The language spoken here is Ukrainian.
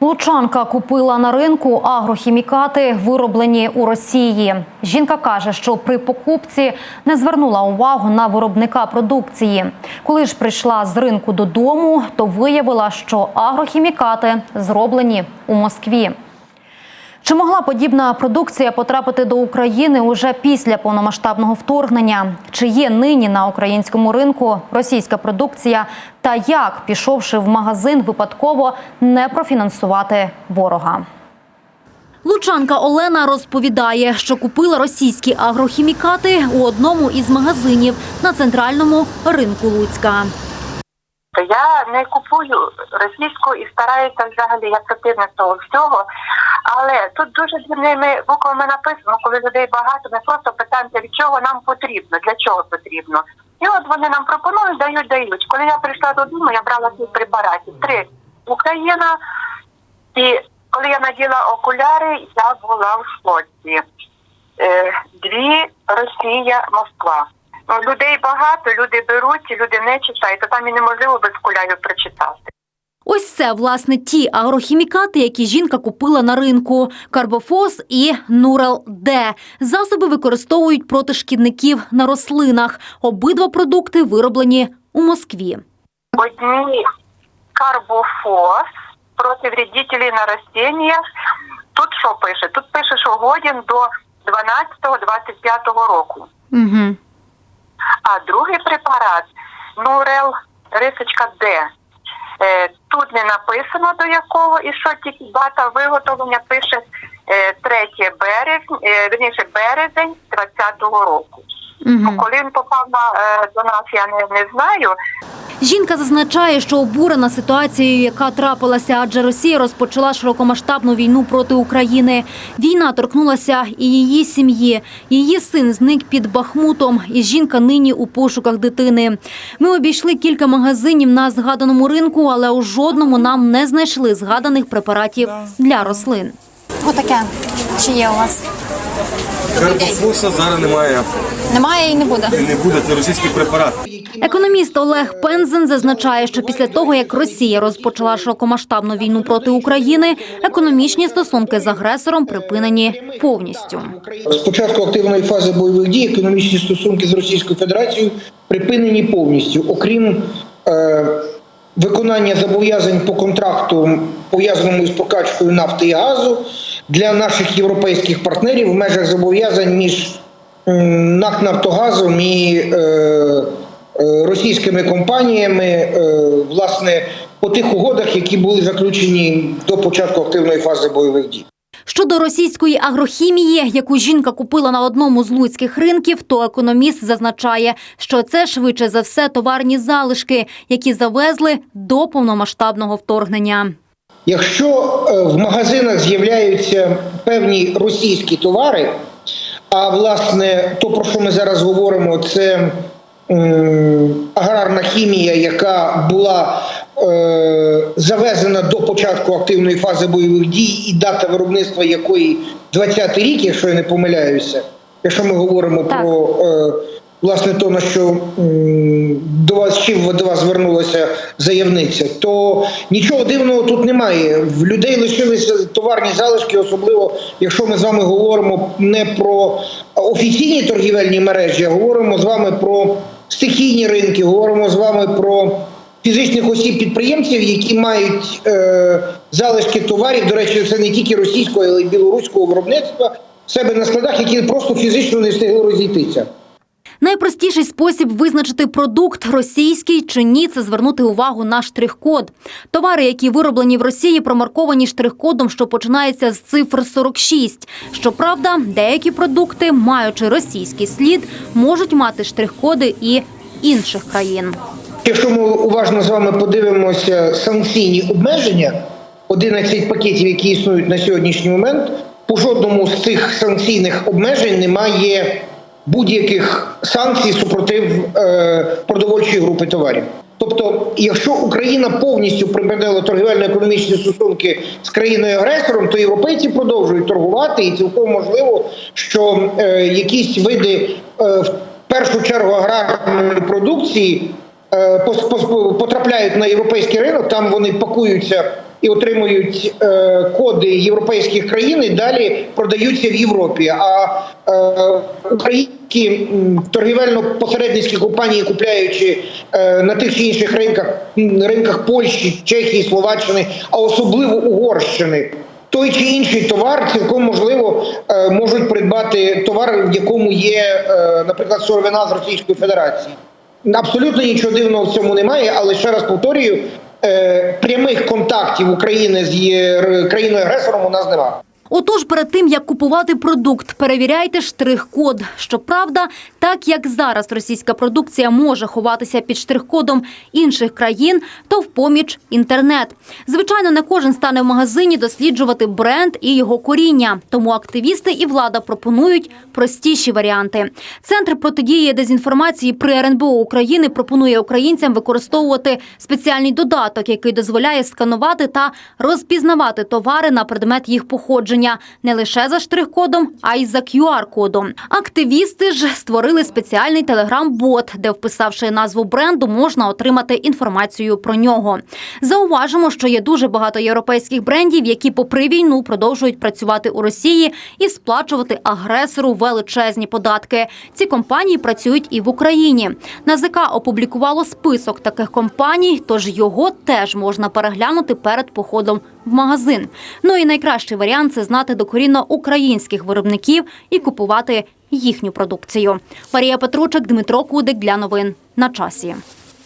Лучанка купила на ринку агрохімікати, вироблені у Росії. Жінка каже, що при покупці не звернула увагу на виробника продукції. Коли ж прийшла з ринку додому, то виявила, що агрохімікати зроблені у Москві. Чи могла подібна продукція потрапити до України уже після повномасштабного вторгнення? Чи є нині на українському ринку російська продукція? Та як, пішовши в магазин, випадково не профінансувати ворога? Лучанка Олена розповідає, що купила російські агрохімікати у одному із магазинів на центральному ринку Луцька. Я не купую російську і стараюся взагалі я противник того всього. Але тут дуже дрібними буквами написано, коли людей багато, ми просто питаємося, від чого нам потрібно, для чого потрібно. І от вони нам пропонують, дають, дають. Коли я прийшла додому, я брала ці препаратів. Три Україна, і коли я наділа окуляри, я була в шоці. Е, Дві Росія, Москва. Ну, людей багато, люди беруть, люди не читають, то там і неможливо без окулярів прочитати. Ось це, власне, ті агрохімікати, які жінка купила на ринку: Карбофос і Нурел Д. Засоби використовують проти шкідників на рослинах. Обидва продукти вироблені у Москві. Одні карбофос проти вредителей на растениях. Тут що пише? Тут пише, що годен до 12-25 року. Угу. А другий препарат Нурел рисочка Д. Е, тут не написано до якого і що тільки дата виготовлення пише е, 3 березня, е, верніше березень 20-го року. Ну, коли він попав на, е, до нас, я не, не знаю. Жінка зазначає, що обурена ситуацією, яка трапилася, адже Росія розпочала широкомасштабну війну проти України. Війна торкнулася і її сім'ї. Її син зник під Бахмутом, і жінка нині у пошуках дитини. Ми обійшли кілька магазинів на згаданому ринку, але у жодному нам не знайшли згаданих препаратів для рослин. Отаке. Чи є у вас? Карбофоса зараз немає. Немає і не буде. Не буде, це російський препарат. Економіст Олег Пензен зазначає, що після того, як Росія розпочала широкомасштабну війну проти України, економічні стосунки з агресором припинені повністю. З початку активної фази бойових дій економічні стосунки з Російською Федерацією припинені повністю, окрім е, виконання зобов'язань по контракту, пов'язаному із прокачкою нафти і газу для наших європейських партнерів в межах зобов'язань між НАК Нафтогазом і е, е, російськими компаніями, е, власне, по тих угодах, які були заключені до початку активної фази бойових дій. Щодо російської агрохімії, яку жінка купила на одному з луцьких ринків, то економіст зазначає, що це швидше за все товарні залишки, які завезли до повномасштабного вторгнення. Якщо е, в магазинах з'являються певні російські товари, а власне, то про що ми зараз говоримо, це аграрна хімія, яка була завезена до початку активної фази бойових дій, і дата виробництва якої 20-й рік, якщо я не помиляюся, якщо ми говоримо Так. про е, власне то, на що до вас чим до вас звернулася заявниця, то нічого дивного тут немає. В людей лишилися товарні залишки, особливо якщо ми з вами говоримо не про офіційні торгівельні мережі, а говоримо з вами про стихійні ринки, говоримо з вами про фізичних осіб підприємців, які мають е, залишки товарів. До речі, це не тільки російського, але й білоруського виробництва в себе на складах, які просто фізично не встигли розійтися. Найпростіший спосіб визначити продукт російський чи ні, це звернути увагу на штрих-код. Товари, які вироблені в Росії, промарковані штрих-кодом, що починається з цифр 46. Щоправда, деякі продукти, маючи російський слід, можуть мати штрих-коди і інших країн. Якщо ми уважно з вами подивимося санкційні обмеження, 11 пакетів, які існують на сьогоднішній момент, по жодному з цих санкційних обмежень немає будь-яких санкцій супротив е, продовольчої групи товарів. Тобто, якщо Україна повністю припинила торгівельно-економічні стосунки з країною-агресором, то європейці продовжують торгувати, і цілком можливо, що е, якісь види е, в першу чергу аграрної продукції потрапляють на європейський ринок, там вони пакуються і отримують е, коди європейських країн і далі продаються в Європі. А е, українські торгівельно-посередницькі компанії, купляючи е, на тих чи інших ринках, ринках Польщі, Чехії, Словаччини, а особливо Угорщини. Той чи інший товар цілком можливо е, можуть придбати товар, в якому є, е, наприклад, сировина з Російської Федерації. Абсолютно нічого дивного в цьому немає, але ще раз повторюю, е, прямих контактів України з країною агресором у нас немає. Отож, перед тим як купувати продукт, перевіряйте штрих-код. Щоправда, так як зараз російська продукція може ховатися під штрих-кодом інших країн, то в поміч інтернет. Звичайно, не кожен стане в магазині досліджувати бренд і його коріння. Тому активісти і влада пропонують простіші варіанти. Центр протидії дезінформації при РНБО України пропонує українцям використовувати спеціальний додаток, який дозволяє сканувати та розпізнавати товари на предмет їх походження не лише за штрих-кодом, а й за QR-кодом. Активісти ж створили спеціальний телеграм-бот, де, вписавши назву бренду, можна отримати інформацію про нього. Зауважимо, що є дуже багато європейських брендів, які, попри війну, продовжують працювати у Росії і сплачувати агресору величезні податки. Ці компанії працюють і в Україні. НАЗК опублікувало список таких компаній, тож його теж можна переглянути перед походом в магазин. Ну і найкращий варіант це знати докорінно українських виробників і купувати їхню продукцію. Марія Петручик, Дмитро Кудик для новин на часі.